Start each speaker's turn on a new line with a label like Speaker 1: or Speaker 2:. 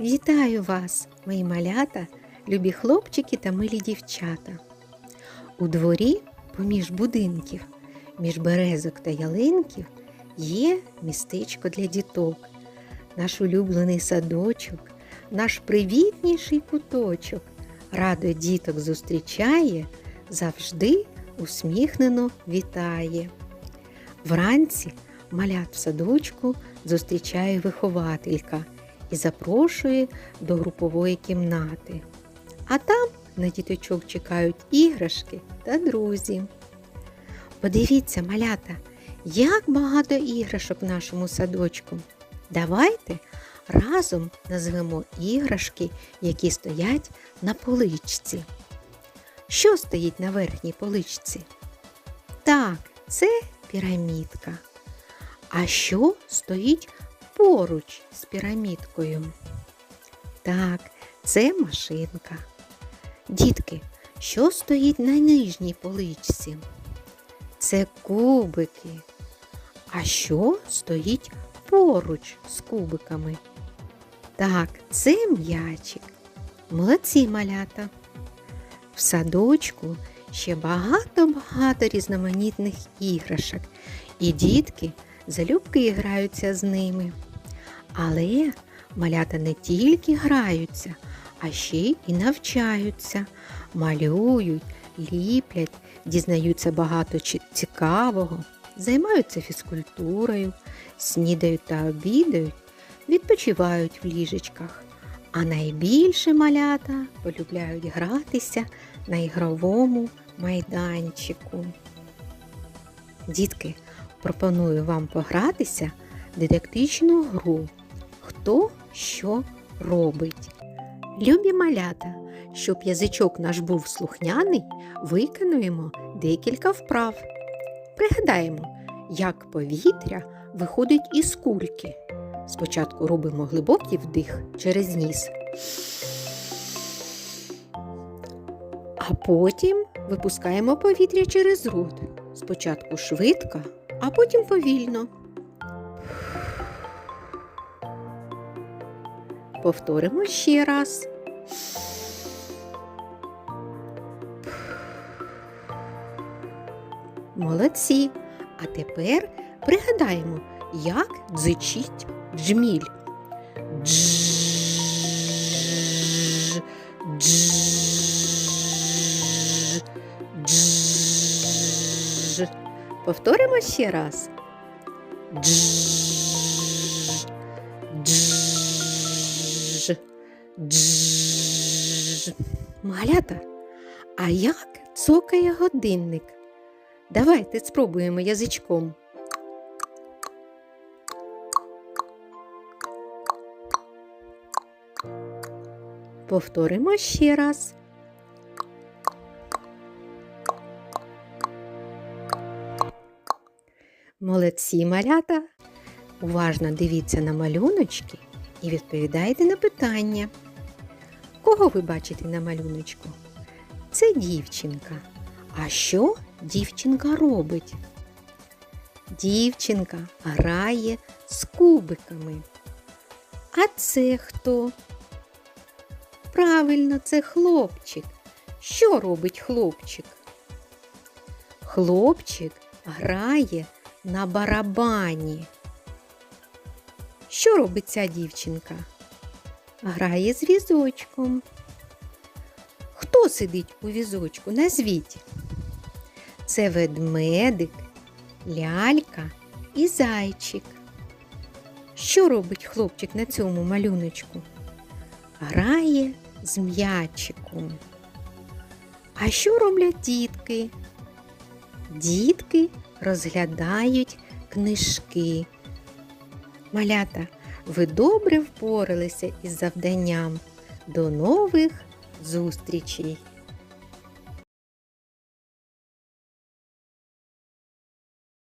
Speaker 1: Вітаю вас, мої малята, любі хлопчики та милі дівчата. У дворі, поміж будинків, між березок та ялинків, є містечко для діток, наш улюблений садочок, наш привітніший куточок. Радо діток зустрічає, завжди усміхнено вітає. Вранці малят в садочку зустрічає вихователька і запрошує до групової кімнати. А там на діточок чекають іграшки та друзі. Подивіться, малята, як багато іграшок в нашому садочку. Давайте разом назвемо іграшки, які стоять на поличці. Що стоїть на верхній поличці? Так, це пірамідка. А що стоїть поруч з пірамідкою? Так, це машинка. Дітки, що стоїть на нижній поличці? Це кубики. А що стоїть поруч з кубиками? Так, це м'ячик. Молодці малята. В садочку ще багато-багато різноманітних іграшок, і дітки залюбки граються з ними. Але малята не тільки граються, а ще й навчаються, малюють, ліплять, дізнаються багато цікавого, займаються фізкультурою, снідають та обідають, відпочивають в ліжечках. А найбільше малята полюбляють гратися на ігровому майданчику. Дітки, пропоную вам погратися в дидактичну гру Хто що робить. Любі малята, щоб язичок наш був слухняний, виконуємо декілька вправ. Пригадаємо, як повітря виходить із кульки. Спочатку робимо глибокий вдих через ніс. А потім випускаємо повітря через рот. Спочатку швидко, а потім повільно. Повторимо ще раз. Молодці. А тепер пригадаємо, як дзичить джміль. Дж, дж, дж. Повторимо ще раз. Дж, дж. Малята, а як цокає годинник? Давайте спробуємо язичком. Повторимо ще раз. Молодці малята. Уважно дивіться на малюночки і відповідайте на питання. Кого ви бачите на малюночку? Це дівчинка. А що дівчинка робить? Дівчинка грає з кубиками. А це хто? Правильно, це хлопчик. Що робить хлопчик? Хлопчик грає на барабані. Що робить ця дівчинка? Грає з візочком. Хто сидить у візочку? Назвіть. Це ведмедик, лялька і зайчик. Що робить хлопчик на цьому малюночку? Грає з м'ячиком. А що роблять дітки? Дітки розглядають книжки. Малята, ви добре впоралися із завданням. До нових зустрічей!